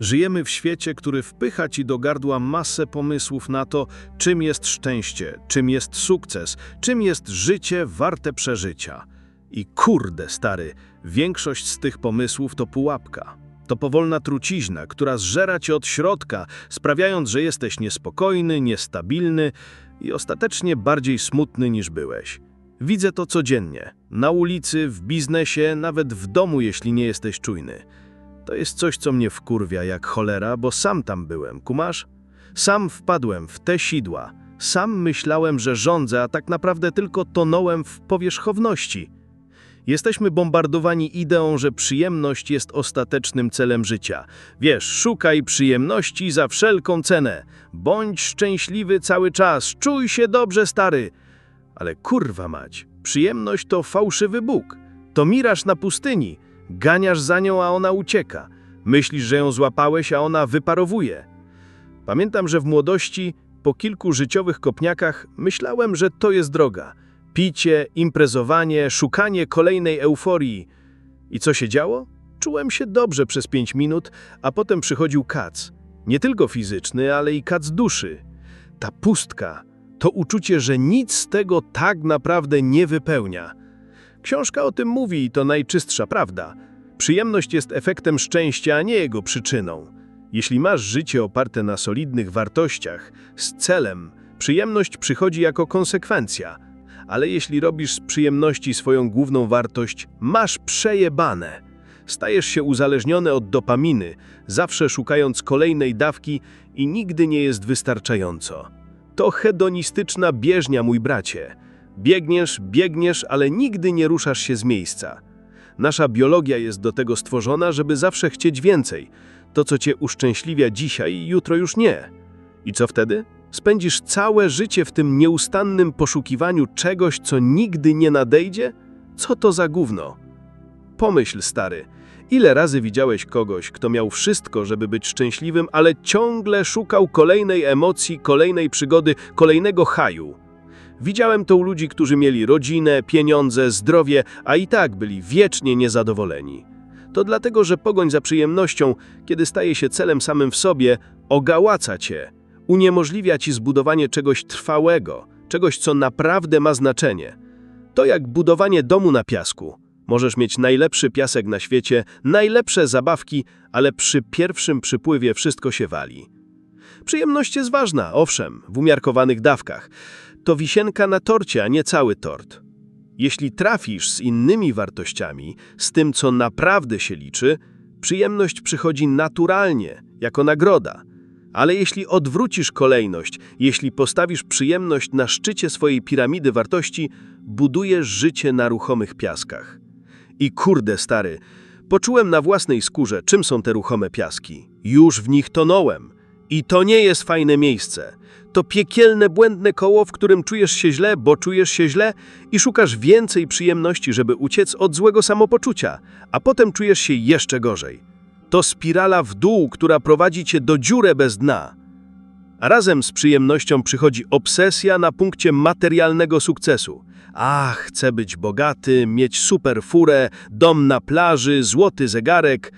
Żyjemy w świecie, który wpycha ci do gardła masę pomysłów na to, czym jest szczęście, czym jest sukces, czym jest życie warte przeżycia. I kurde, stary, większość z tych pomysłów to pułapka. To powolna trucizna, która zżera cię od środka, sprawiając, że jesteś niespokojny, niestabilny i ostatecznie bardziej smutny niż byłeś. Widzę to codziennie. Na ulicy, w biznesie, nawet w domu, jeśli nie jesteś czujny. To jest coś, co mnie wkurwia jak cholera, bo sam tam byłem, kumasz? Sam wpadłem w te sidła. Sam myślałem, że rządzę, a tak naprawdę tylko tonąłem w powierzchowności. Jesteśmy bombardowani ideą, że przyjemność jest ostatecznym celem życia. Wiesz, szukaj przyjemności za wszelką cenę. Bądź szczęśliwy cały czas, czuj się dobrze, stary. Ale kurwa mać, przyjemność to fałszywy Bóg. To miraż na pustyni. Ganiasz za nią, a ona ucieka. Myślisz, że ją złapałeś, a ona wyparowuje. Pamiętam, że w młodości, po kilku życiowych kopniakach, myślałem, że to jest droga. Picie, imprezowanie, szukanie kolejnej euforii. I co się działo? Czułem się dobrze przez pięć minut, a potem przychodził kac. Nie tylko fizyczny, ale i kac duszy. Ta pustka, to uczucie, że nic z tego tak naprawdę nie wypełnia. Książka o tym mówi i to najczystsza prawda. Przyjemność jest efektem szczęścia, a nie jego przyczyną. Jeśli masz życie oparte na solidnych wartościach, z celem, przyjemność przychodzi jako konsekwencja. Ale jeśli robisz z przyjemności swoją główną wartość, masz przejebane. Stajesz się uzależniony od dopaminy, zawsze szukając kolejnej dawki i nigdy nie jest wystarczająco. To hedonistyczna bieżnia, mój bracie. Biegniesz, biegniesz, ale nigdy nie ruszasz się z miejsca. Nasza biologia jest do tego stworzona, żeby zawsze chcieć więcej. To, co cię uszczęśliwia dzisiaj, jutro już nie. I co wtedy? Spędzisz całe życie w tym nieustannym poszukiwaniu czegoś, co nigdy nie nadejdzie? Co to za gówno? Pomyśl, stary, ile razy widziałeś kogoś, kto miał wszystko, żeby być szczęśliwym, ale ciągle szukał kolejnej emocji, kolejnej przygody, kolejnego haju. Widziałem to u ludzi, którzy mieli rodzinę, pieniądze, zdrowie, a i tak byli wiecznie niezadowoleni. To dlatego, że pogoń za przyjemnością, kiedy staje się celem samym w sobie, ogałaca cię, uniemożliwia ci zbudowanie czegoś trwałego, czegoś, co naprawdę ma znaczenie. To jak budowanie domu na piasku. Możesz mieć najlepszy piasek na świecie, najlepsze zabawki, ale przy pierwszym przypływie wszystko się wali. Przyjemność jest ważna, owszem, w umiarkowanych dawkach. To wisienka na torcie, a nie cały tort. Jeśli trafisz z innymi wartościami, z tym, co naprawdę się liczy, przyjemność przychodzi naturalnie, jako nagroda. Ale jeśli odwrócisz kolejność, jeśli postawisz przyjemność na szczycie swojej piramidy wartości, budujesz życie na ruchomych piaskach. I kurde, stary, poczułem na własnej skórze, czym są te ruchome piaski. Już w nich tonąłem. I to nie jest fajne miejsce. To piekielne, błędne koło, w którym czujesz się źle, bo czujesz się źle i szukasz więcej przyjemności, żeby uciec od złego samopoczucia, a potem czujesz się jeszcze gorzej. To spirala w dół, która prowadzi cię do dziurę bez dna. A razem z przyjemnością przychodzi obsesja na punkcie materialnego sukcesu. Ach, chcę być bogaty, mieć super furę, dom na plaży, złoty zegarek.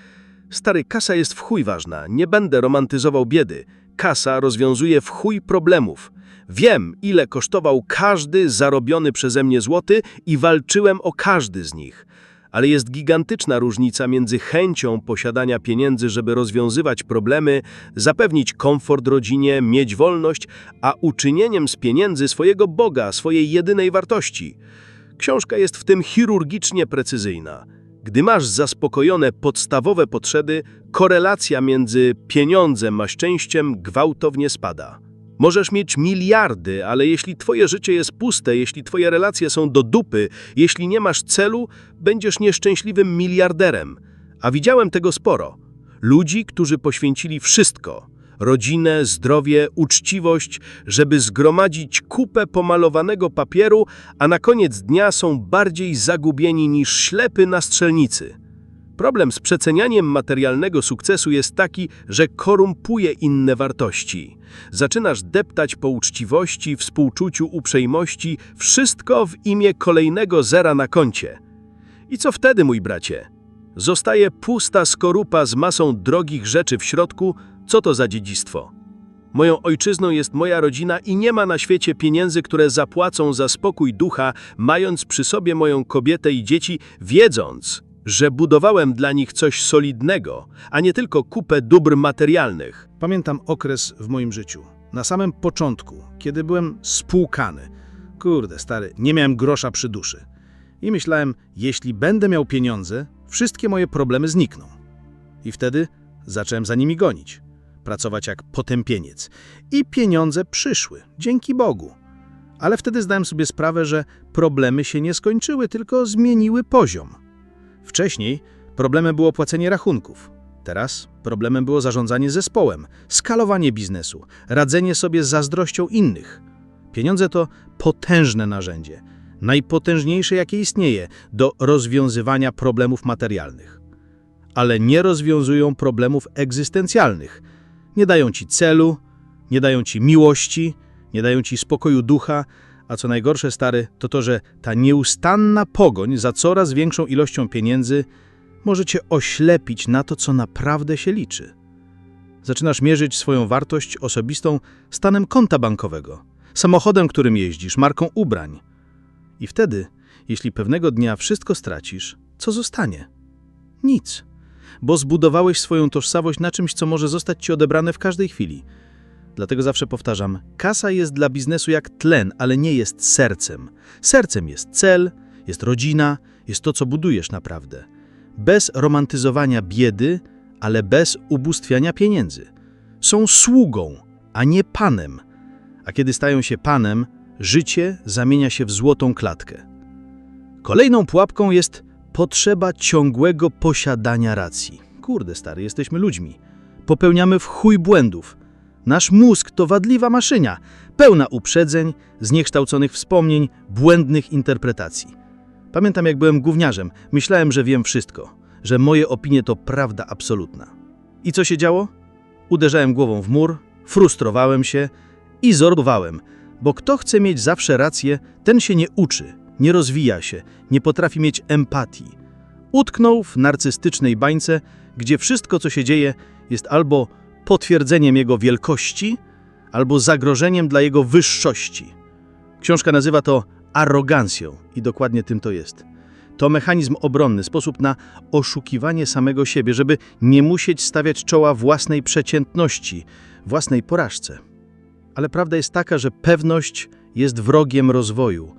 Stary, kasa jest w chuj ważna, nie będę romantyzował biedy. Kasa rozwiązuje w chuj problemów. Wiem, ile kosztował każdy zarobiony przeze mnie złoty i walczyłem o każdy z nich. Ale jest gigantyczna różnica między chęcią posiadania pieniędzy, żeby rozwiązywać problemy, zapewnić komfort rodzinie, mieć wolność, a uczynieniem z pieniędzy swojego Boga, swojej jedynej wartości. Książka jest w tym chirurgicznie precyzyjna. Gdy masz zaspokojone podstawowe potrzeby, korelacja między pieniądzem a szczęściem gwałtownie spada. Możesz mieć miliardy, ale jeśli twoje życie jest puste, jeśli twoje relacje są do dupy, jeśli nie masz celu, będziesz nieszczęśliwym miliarderem. A widziałem tego sporo. Ludzi, którzy poświęcili wszystko rodzinę, zdrowie, uczciwość, żeby zgromadzić kupę pomalowanego papieru, a na koniec dnia są bardziej zagubieni niż ślepy na strzelnicy. Problem z przecenianiem materialnego sukcesu jest taki, że korumpuje inne wartości. Zaczynasz deptać po uczciwości, współczuciu, uprzejmości, wszystko w imię kolejnego zera na koncie. I co wtedy, mój bracie? Zostaje pusta skorupa z masą drogich rzeczy w środku. Co to za dziedzictwo? Moją ojczyzną jest moja rodzina i nie ma na świecie pieniędzy, które zapłacą za spokój ducha, mając przy sobie moją kobietę i dzieci, wiedząc, że budowałem dla nich coś solidnego, a nie tylko kupę dóbr materialnych. Pamiętam okres w moim życiu. Na samym początku, kiedy byłem spłukany. Kurde, stary, nie miałem grosza przy duszy. I myślałem, jeśli będę miał pieniądze, wszystkie moje problemy znikną. I wtedy zacząłem za nimi gonić. Pracować jak potępieniec. I pieniądze przyszły, dzięki Bogu. Ale wtedy zdałem sobie sprawę, że problemy się nie skończyły, tylko zmieniły poziom. Wcześniej problemem było płacenie rachunków. Teraz problemem było zarządzanie zespołem, skalowanie biznesu, radzenie sobie z zazdrością innych. Pieniądze to potężne narzędzie, najpotężniejsze jakie istnieje do rozwiązywania problemów materialnych. Ale nie rozwiązują problemów egzystencjalnych. Nie dają ci celu, nie dają ci miłości, nie dają ci spokoju ducha, a co najgorsze, stary, to to, że ta nieustanna pogoń za coraz większą ilością pieniędzy może cię oślepić na to, co naprawdę się liczy. Zaczynasz mierzyć swoją wartość osobistą stanem konta bankowego, samochodem, którym jeździsz, marką ubrań. I wtedy, jeśli pewnego dnia wszystko stracisz, co zostanie? Nic, bo zbudowałeś swoją tożsamość na czymś, co może zostać ci odebrane w każdej chwili. Dlatego zawsze powtarzam, kasa jest dla biznesu jak tlen, ale nie jest sercem. Sercem jest cel, jest rodzina, jest to, co budujesz naprawdę bez romantyzowania biedy, ale bez ubóstwiania pieniędzy. Są sługą, a nie panem. A kiedy stają się panem, życie zamienia się w złotą klatkę. Kolejną pułapką jest potrzeba ciągłego posiadania racji. Kurde, stary, jesteśmy ludźmi. Popełniamy w chuj błędów. Nasz mózg to wadliwa maszynia, pełna uprzedzeń, zniekształconych wspomnień, błędnych interpretacji. Pamiętam, jak byłem gówniarzem. Myślałem, że wiem wszystko, że moje opinie to prawda absolutna. I co się działo? Uderzałem głową w mur, frustrowałem się i zorbowałem, bo kto chce mieć zawsze rację, ten się nie uczy, nie rozwija się, nie potrafi mieć empatii. Utknął w narcystycznej bańce, gdzie wszystko, co się dzieje, jest albo potwierdzeniem jego wielkości, albo zagrożeniem dla jego wyższości. Książka nazywa to arogancją i dokładnie tym to jest. To mechanizm obronny, sposób na oszukiwanie samego siebie, żeby nie musieć stawiać czoła własnej przeciętności, własnej porażce. Ale prawda jest taka, że pewność jest wrogiem rozwoju.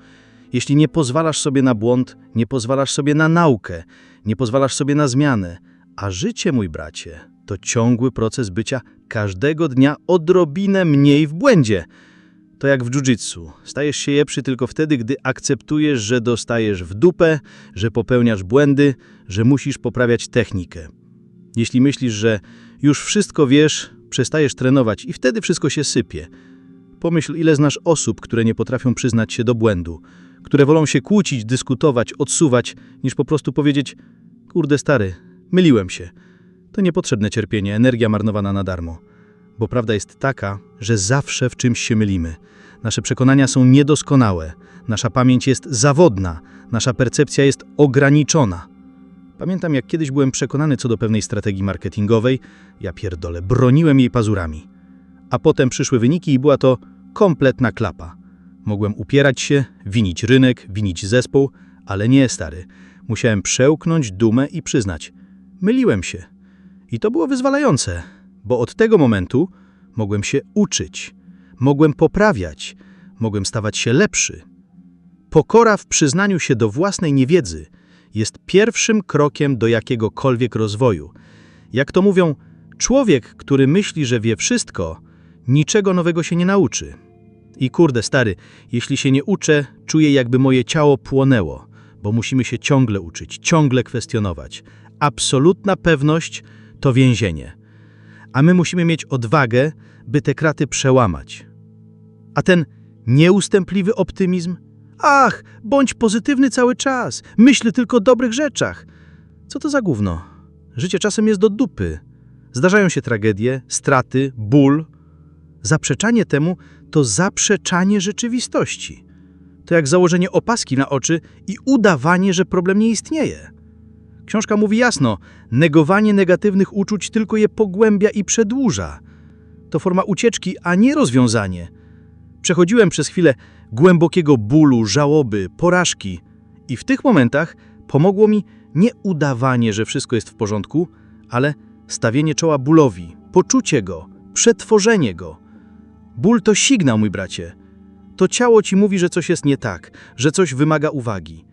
Jeśli nie pozwalasz sobie na błąd, nie pozwalasz sobie na naukę, nie pozwalasz sobie na zmianę, a życie, mój bracie, to ciągły proces bycia każdego dnia odrobinę mniej w błędzie. To jak w jiu-jitsu. Stajesz się lepszy tylko wtedy, gdy akceptujesz, że dostajesz w dupę, że popełniasz błędy, że musisz poprawiać technikę. Jeśli myślisz, że już wszystko wiesz, przestajesz trenować i wtedy wszystko się sypie. Pomyśl, ile znasz osób, które nie potrafią przyznać się do błędu, które wolą się kłócić, dyskutować, odsuwać, niż po prostu powiedzieć: Kurde, stary, myliłem się. To niepotrzebne cierpienie, energia marnowana na darmo. Bo prawda jest taka, że zawsze w czymś się mylimy. Nasze przekonania są niedoskonałe, nasza pamięć jest zawodna, nasza percepcja jest ograniczona. Pamiętam, jak kiedyś byłem przekonany co do pewnej strategii marketingowej, ja pierdolę, broniłem jej pazurami. A potem przyszły wyniki i była to kompletna klapa. Mogłem upierać się, winić rynek, winić zespół, ale nie, stary. Musiałem przełknąć dumę i przyznać. Myliłem się. I to było wyzwalające, bo od tego momentu mogłem się uczyć, mogłem poprawiać, mogłem stawać się lepszy. Pokora w przyznaniu się do własnej niewiedzy jest pierwszym krokiem do jakiegokolwiek rozwoju. Jak to mówią, człowiek, który myśli, że wie wszystko, niczego nowego się nie nauczy. I kurde, stary, jeśli się nie uczę, czuję jakby moje ciało płonęło, bo musimy się ciągle uczyć, ciągle kwestionować. Absolutna pewność to więzienie. A my musimy mieć odwagę, by te kraty przełamać. A ten nieustępliwy optymizm? Ach, bądź pozytywny cały czas, myśl tylko o dobrych rzeczach. Co to za gówno? Życie czasem jest do dupy. Zdarzają się tragedie, straty, ból. Zaprzeczanie temu to zaprzeczanie rzeczywistości. To jak założenie opaski na oczy i udawanie, że problem nie istnieje. Książka mówi jasno, negowanie negatywnych uczuć tylko je pogłębia i przedłuża. To forma ucieczki, a nie rozwiązanie. Przechodziłem przez chwilę głębokiego bólu, żałoby, porażki i w tych momentach pomogło mi nie udawanie, że wszystko jest w porządku, ale stawienie czoła bólowi, poczucie go, przetworzenie go. Ból to sygnał, mój bracie. To ciało ci mówi, że coś jest nie tak, że coś wymaga uwagi.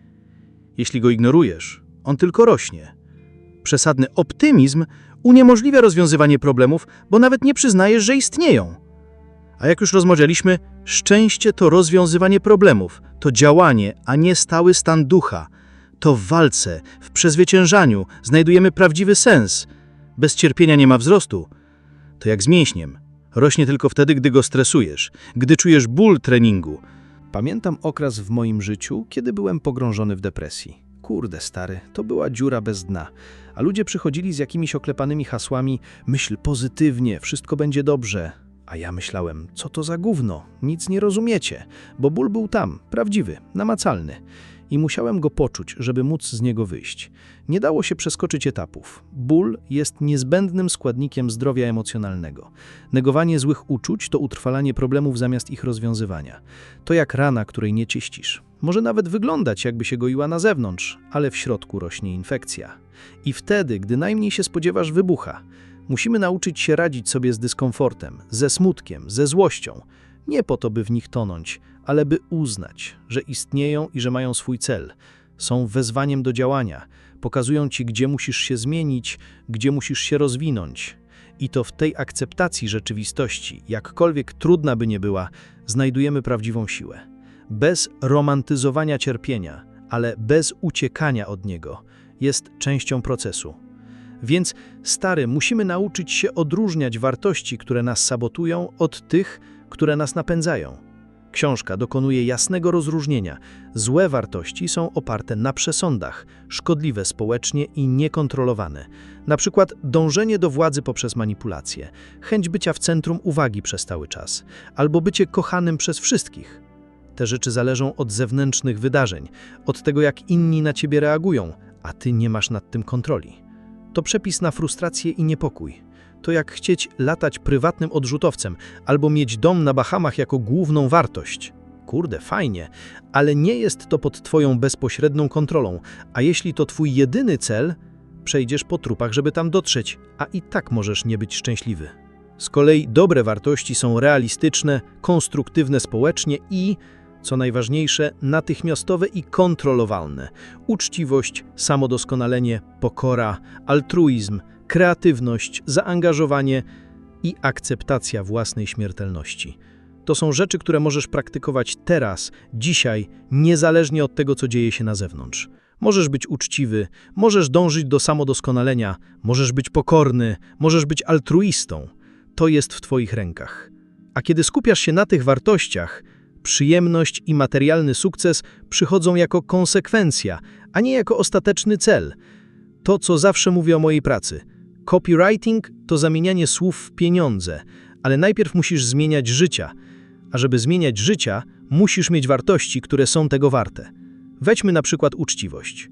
Jeśli go ignorujesz, on tylko rośnie. Przesadny optymizm uniemożliwia rozwiązywanie problemów, bo nawet nie przyznajesz, że istnieją. A jak już rozmawialiśmy, szczęście to rozwiązywanie problemów, to działanie, a nie stały stan ducha. To w walce, w przezwyciężaniu znajdujemy prawdziwy sens. Bez cierpienia nie ma wzrostu. To jak z mięśniem. Rośnie tylko wtedy, gdy go stresujesz, gdy czujesz ból treningu. Pamiętam okres w moim życiu, kiedy byłem pogrążony w depresji. Kurde, stary, to była dziura bez dna. A ludzie przychodzili z jakimiś oklepanymi hasłami: myśl pozytywnie, wszystko będzie dobrze. A ja myślałem, co to za gówno, nic nie rozumiecie, bo ból był tam, prawdziwy, namacalny. I musiałem go poczuć, żeby móc z niego wyjść. Nie dało się przeskoczyć etapów. Ból jest niezbędnym składnikiem zdrowia emocjonalnego. Negowanie złych uczuć to utrwalanie problemów zamiast ich rozwiązywania. To jak rana, której nie czyścisz. Może nawet wyglądać, jakby się goiła na zewnątrz, ale w środku rośnie infekcja. I wtedy, gdy najmniej się spodziewasz, wybucha. Musimy nauczyć się radzić sobie z dyskomfortem, ze smutkiem, ze złością. Nie po to, by w nich tonąć, ale by uznać, że istnieją i że mają swój cel. Są wezwaniem do działania. Pokazują ci, gdzie musisz się zmienić, gdzie musisz się rozwinąć. I to w tej akceptacji rzeczywistości, jakkolwiek trudna by nie była, znajdujemy prawdziwą siłę. Bez romantyzowania cierpienia, ale bez uciekania od niego, jest częścią procesu. Więc, stary, musimy nauczyć się odróżniać wartości, które nas sabotują, od tych, które nas napędzają. Książka dokonuje jasnego rozróżnienia. Złe wartości są oparte na przesądach, szkodliwe społecznie i niekontrolowane. Na przykład dążenie do władzy poprzez manipulację, chęć bycia w centrum uwagi przez cały czas, albo bycie kochanym przez wszystkich. Te rzeczy zależą od zewnętrznych wydarzeń, od tego jak inni na ciebie reagują, a ty nie masz nad tym kontroli. To przepis na frustrację i niepokój. To jak chcieć latać prywatnym odrzutowcem albo mieć dom na Bahamach jako główną wartość. Kurde, fajnie, ale nie jest to pod twoją bezpośrednią kontrolą, a jeśli to twój jedyny cel, przejdziesz po trupach, żeby tam dotrzeć, a i tak możesz nie być szczęśliwy. Z kolei dobre wartości są realistyczne, konstruktywne społecznie i, co najważniejsze, natychmiastowe i kontrolowalne. Uczciwość, samodoskonalenie, pokora, altruizm, kreatywność, zaangażowanie i akceptacja własnej śmiertelności. To są rzeczy, które możesz praktykować teraz, dzisiaj, niezależnie od tego, co dzieje się na zewnątrz. Możesz być uczciwy, możesz dążyć do samodoskonalenia, możesz być pokorny, możesz być altruistą. To jest w Twoich rękach. A kiedy skupiasz się na tych wartościach, przyjemność i materialny sukces przychodzą jako konsekwencja, a nie jako ostateczny cel. To, co zawsze mówię o mojej pracy. Copywriting to zamienianie słów w pieniądze, ale najpierw musisz zmieniać życia. A żeby zmieniać życia, musisz mieć wartości, które są tego warte. Weźmy na przykład uczciwość.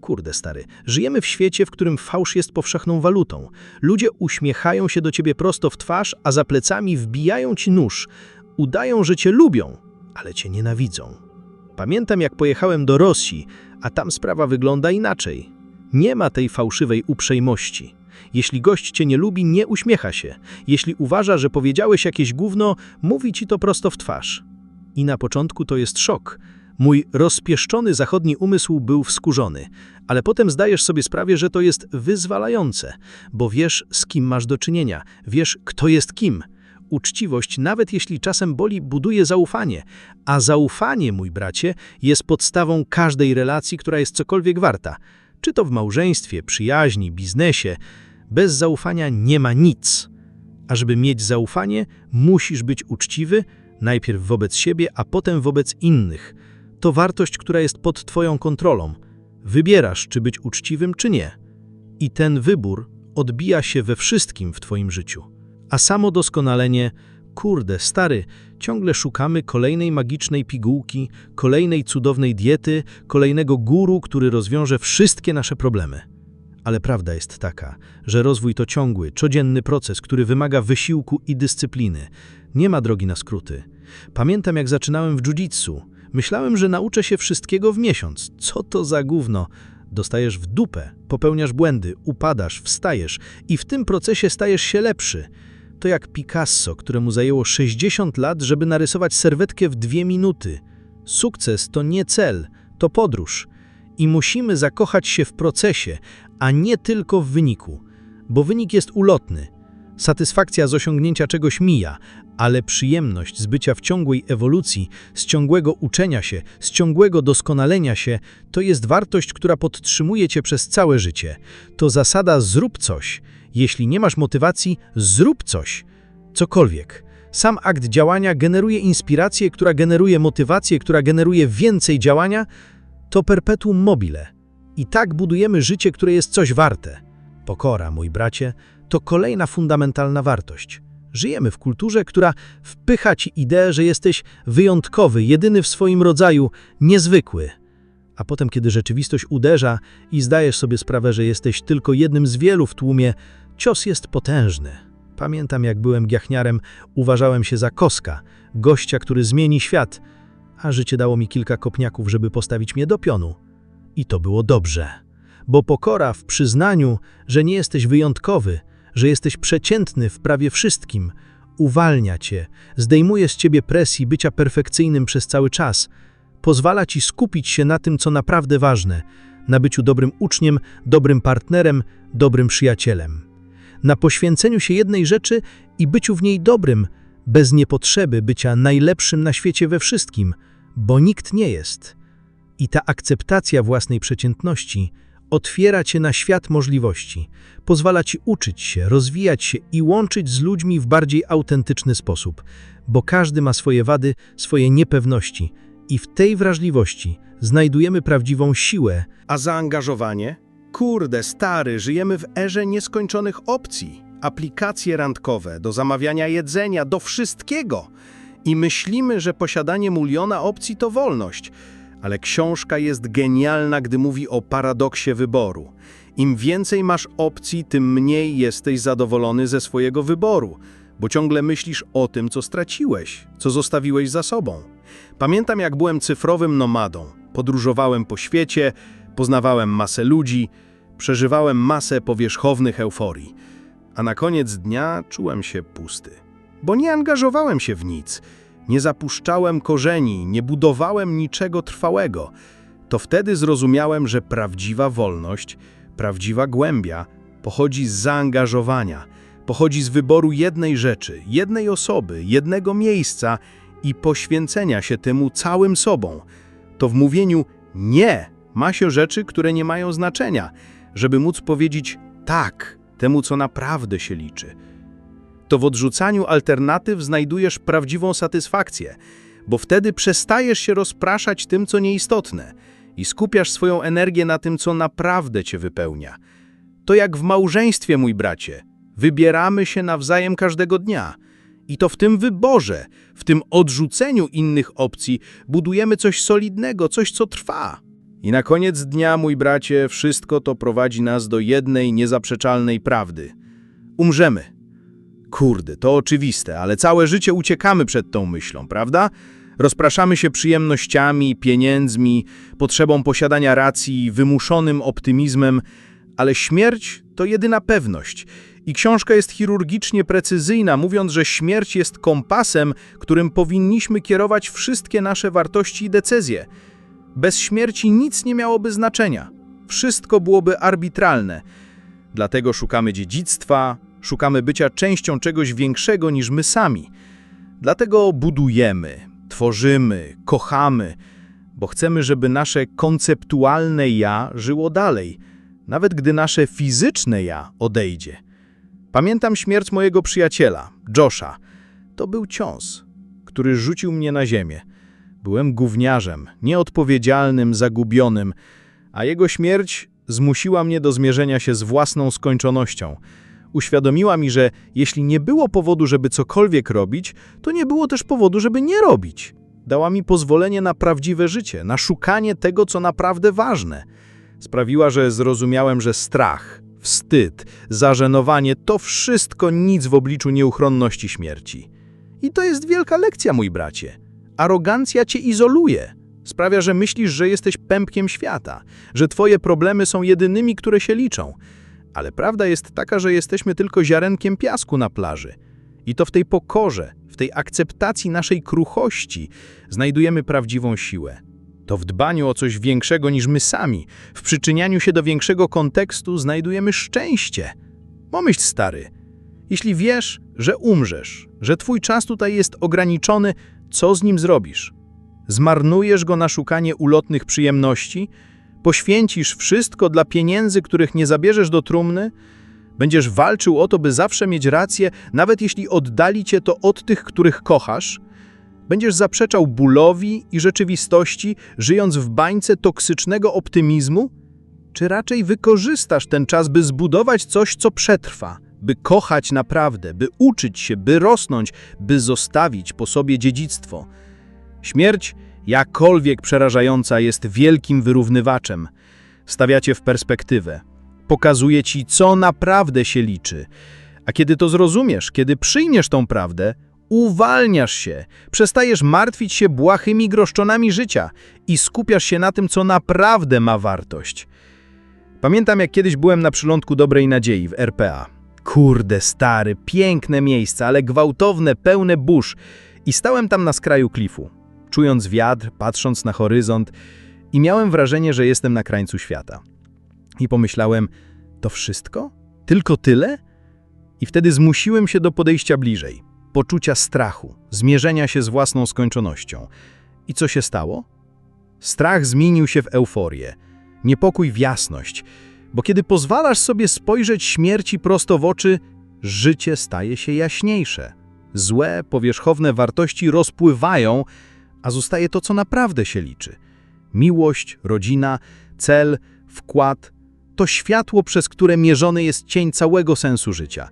Kurde stary, żyjemy w świecie, w którym fałsz jest powszechną walutą. Ludzie uśmiechają się do ciebie prosto w twarz, a za plecami wbijają ci nóż. Udają, że cię lubią, ale cię nienawidzą. Pamiętam, jak pojechałem do Rosji, a tam sprawa wygląda inaczej. Nie ma tej fałszywej uprzejmości. Jeśli gość cię nie lubi, nie uśmiecha się. Jeśli uważa, że powiedziałeś jakieś gówno, mówi ci to prosto w twarz. I na początku to jest szok. Mój rozpieszczony zachodni umysł był wskurzony, ale potem zdajesz sobie sprawę, że to jest wyzwalające, bo wiesz, z kim masz do czynienia, wiesz, kto jest kim. Uczciwość, nawet jeśli czasem boli, buduje zaufanie, a zaufanie, mój bracie, jest podstawą każdej relacji, która jest cokolwiek warta. Czy to w małżeństwie, przyjaźni, biznesie. Bez zaufania nie ma nic. A żeby mieć zaufanie, musisz być uczciwy, najpierw wobec siebie, a potem wobec innych. To wartość, która jest pod Twoją kontrolą. Wybierasz, czy być uczciwym, czy nie. I ten wybór odbija się we wszystkim w Twoim życiu. A samo doskonalenie, kurde, stary, Ciągle szukamy kolejnej magicznej pigułki, kolejnej cudownej diety, kolejnego guru, który rozwiąże wszystkie nasze problemy. Ale prawda jest taka, że rozwój to ciągły, codzienny proces, który wymaga wysiłku i dyscypliny. Nie ma drogi na skróty. Pamiętam, jak zaczynałem w jiu-jitsu. Myślałem, że nauczę się wszystkiego w miesiąc. Co to za gówno? Dostajesz w dupę, popełniasz błędy, upadasz, wstajesz i w tym procesie stajesz się lepszy. To jak Picasso, któremu zajęło 60 lat, żeby narysować serwetkę w dwie minuty. Sukces to nie cel, to podróż. I musimy zakochać się w procesie, a nie tylko w wyniku, bo wynik jest ulotny. Satysfakcja z osiągnięcia czegoś mija, ale przyjemność z bycia w ciągłej ewolucji, z ciągłego uczenia się, z ciągłego doskonalenia się, to jest wartość, która podtrzymuje cię przez całe życie. To zasada zrób coś. Jeśli nie masz motywacji, zrób coś. Cokolwiek. Sam akt działania generuje inspirację, która generuje motywację, która generuje więcej działania, to perpetuum mobile. I tak budujemy życie, które jest coś warte. Pokora, mój bracie, to kolejna fundamentalna wartość. Żyjemy w kulturze, która wpycha ci ideę, że jesteś wyjątkowy, jedyny w swoim rodzaju, niezwykły. A potem, kiedy rzeczywistość uderza i zdajesz sobie sprawę, że jesteś tylko jednym z wielu w tłumie, cios jest potężny. Pamiętam, jak byłem giachniarem, uważałem się za koska, gościa, który zmieni świat, a życie dało mi kilka kopniaków, żeby postawić mnie do pionu. I to było dobrze, bo pokora w przyznaniu, że nie jesteś wyjątkowy, że jesteś przeciętny w prawie wszystkim, uwalnia cię, zdejmuje z ciebie presji bycia perfekcyjnym przez cały czas, pozwala ci skupić się na tym, co naprawdę ważne, na byciu dobrym uczniem, dobrym partnerem, dobrym przyjacielem. Na poświęceniu się jednej rzeczy i byciu w niej dobrym, bez niepotrzeby bycia najlepszym na świecie we wszystkim, bo nikt nie jest. I ta akceptacja własnej przeciętności otwiera cię na świat możliwości, pozwala ci uczyć się, rozwijać się i łączyć z ludźmi w bardziej autentyczny sposób, bo każdy ma swoje wady, swoje niepewności i w tej wrażliwości znajdujemy prawdziwą siłę, A zaangażowanie? Kurde, stary, żyjemy w erze nieskończonych opcji. Aplikacje randkowe, do zamawiania jedzenia, do wszystkiego. I myślimy, że posiadanie miliona opcji to wolność. Ale książka jest genialna, gdy mówi o paradoksie wyboru. Im więcej masz opcji, tym mniej jesteś zadowolony ze swojego wyboru, bo ciągle myślisz o tym, co straciłeś, co zostawiłeś za sobą. Pamiętam, jak byłem cyfrowym nomadą. Podróżowałem po świecie, poznawałem masę ludzi, przeżywałem masę powierzchownych euforii. A na koniec dnia czułem się pusty, bo nie angażowałem się w nic, nie zapuszczałem korzeni, nie budowałem niczego trwałego. To wtedy zrozumiałem, że prawdziwa wolność, prawdziwa głębia pochodzi z zaangażowania, pochodzi z wyboru jednej rzeczy, jednej osoby, jednego miejsca i poświęcenia się temu całym sobą. To w mówieniu nie ma się rzeczy, które nie mają znaczenia, żeby móc powiedzieć tak temu, co naprawdę się liczy. To w odrzucaniu alternatyw znajdujesz prawdziwą satysfakcję, bo wtedy przestajesz się rozpraszać tym, co nieistotne i skupiasz swoją energię na tym, co naprawdę cię wypełnia. To jak w małżeństwie, mój bracie. Wybieramy się nawzajem każdego dnia. I to w tym wyborze, w tym odrzuceniu innych opcji budujemy coś solidnego, coś, co trwa. I na koniec dnia, mój bracie, wszystko to prowadzi nas do jednej niezaprzeczalnej prawdy. Umrzemy. Kurde, to oczywiste, ale całe życie uciekamy przed tą myślą, prawda? Rozpraszamy się przyjemnościami, pieniędzmi, potrzebą posiadania racji, wymuszonym optymizmem, ale śmierć to jedyna pewność. I książka jest chirurgicznie precyzyjna, mówiąc, że śmierć jest kompasem, którym powinniśmy kierować wszystkie nasze wartości i decyzje. Bez śmierci nic nie miałoby znaczenia. Wszystko byłoby arbitralne. Dlatego szukamy dziedzictwa, szukamy bycia częścią czegoś większego niż my sami. Dlatego budujemy, tworzymy, kochamy, bo chcemy, żeby nasze konceptualne ja żyło dalej, nawet gdy nasze fizyczne ja odejdzie. Pamiętam śmierć mojego przyjaciela, Josha. To był cios, który rzucił mnie na ziemię. Byłem gówniarzem, nieodpowiedzialnym, zagubionym, a jego śmierć zmusiła mnie do zmierzenia się z własną skończonością. Uświadomiła mi, że jeśli nie było powodu, żeby cokolwiek robić, to nie było też powodu, żeby nie robić. Dała mi pozwolenie na prawdziwe życie, na szukanie tego, co naprawdę ważne. Sprawiła, że zrozumiałem, że strach, wstyd, zażenowanie to wszystko nic w obliczu nieuchronności śmierci. I to jest wielka lekcja, mój bracie. Arogancja cię izoluje. Sprawia, że myślisz, że jesteś pępkiem świata, że twoje problemy są jedynymi, które się liczą. Ale prawda jest taka, że jesteśmy tylko ziarenkiem piasku na plaży. I to w tej pokorze, w tej akceptacji naszej kruchości znajdujemy prawdziwą siłę. To w dbaniu o coś większego niż my sami, w przyczynianiu się do większego kontekstu znajdujemy szczęście. Pomyśl, stary, jeśli wiesz, że umrzesz, że twój czas tutaj jest ograniczony, co z nim zrobisz? Zmarnujesz go na szukanie ulotnych przyjemności? Poświęcisz wszystko dla pieniędzy, których nie zabierzesz do trumny? Będziesz walczył o to, by zawsze mieć rację, nawet jeśli oddali cię to od tych, których kochasz? Będziesz zaprzeczał bólowi i rzeczywistości, żyjąc w bańce toksycznego optymizmu? Czy raczej wykorzystasz ten czas, by zbudować coś, co przetrwa, by kochać naprawdę, by uczyć się, by rosnąć, by zostawić po sobie dziedzictwo? Śmierć, jakkolwiek przerażająca, jest wielkim wyrównywaczem. Stawiacie w perspektywę. Pokazuje ci, co naprawdę się liczy. A kiedy to zrozumiesz, kiedy przyjmiesz tą prawdę, uwalniasz się, przestajesz martwić się błahymi groszczonami życia i skupiasz się na tym, co naprawdę ma wartość. Pamiętam, jak kiedyś byłem na przylądku Dobrej Nadziei w RPA. Kurde, stary, piękne miejsce, ale gwałtowne, pełne burz. I stałem tam na skraju klifu, czując wiatr, patrząc na horyzont i miałem wrażenie, że jestem na krańcu świata. I pomyślałem, to wszystko? Tylko tyle? I wtedy zmusiłem się do podejścia bliżej, poczucia strachu, zmierzenia się z własną skończonością. I co się stało? Strach zmienił się w euforię, niepokój w jasność, bo kiedy pozwalasz sobie spojrzeć śmierci prosto w oczy, życie staje się jaśniejsze. Złe, powierzchowne wartości rozpływają, a zostaje to, co naprawdę się liczy. Miłość, rodzina, cel, wkład to światło, przez które mierzony jest cień całego sensu życia.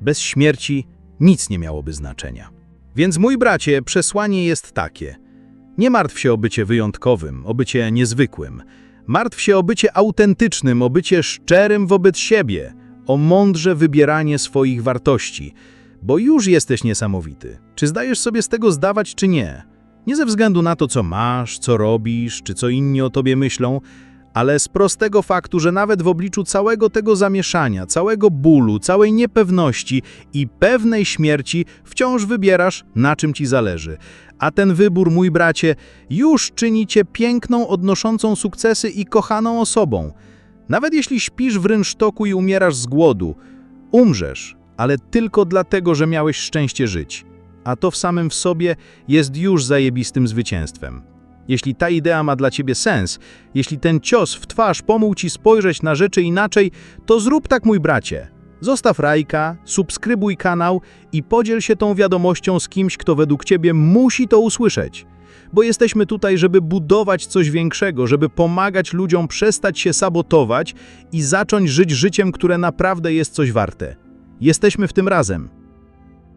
Bez śmierci nic nie miałoby znaczenia. Więc mój bracie, przesłanie jest takie. Nie martw się o bycie wyjątkowym, o bycie niezwykłym. Martw się o bycie autentycznym, o bycie szczerym wobec siebie, o mądrze wybieranie swoich wartości, bo już jesteś niesamowity. Czy zdajesz sobie z tego zdawać, czy nie? Nie ze względu na to, co masz, co robisz, czy co inni o tobie myślą, ale z prostego faktu, że nawet w obliczu całego tego zamieszania, całego bólu, całej niepewności i pewnej śmierci wciąż wybierasz, na czym ci zależy. A ten wybór, mój bracie, już czyni cię piękną, odnoszącą sukcesy i kochaną osobą. Nawet jeśli śpisz w rynsztoku i umierasz z głodu, umrzesz, ale tylko dlatego, że miałeś szczęście żyć. A to w samym w sobie jest już zajebistym zwycięstwem. Jeśli ta idea ma dla ciebie sens, jeśli ten cios w twarz pomógł ci spojrzeć na rzeczy inaczej, to zrób tak, mój bracie. Zostaw rajka, subskrybuj kanał i podziel się tą wiadomością z kimś, kto według ciebie musi to usłyszeć. Bo jesteśmy tutaj, żeby budować coś większego, żeby pomagać ludziom przestać się sabotować i zacząć żyć życiem, które naprawdę jest coś warte. Jesteśmy w tym razem.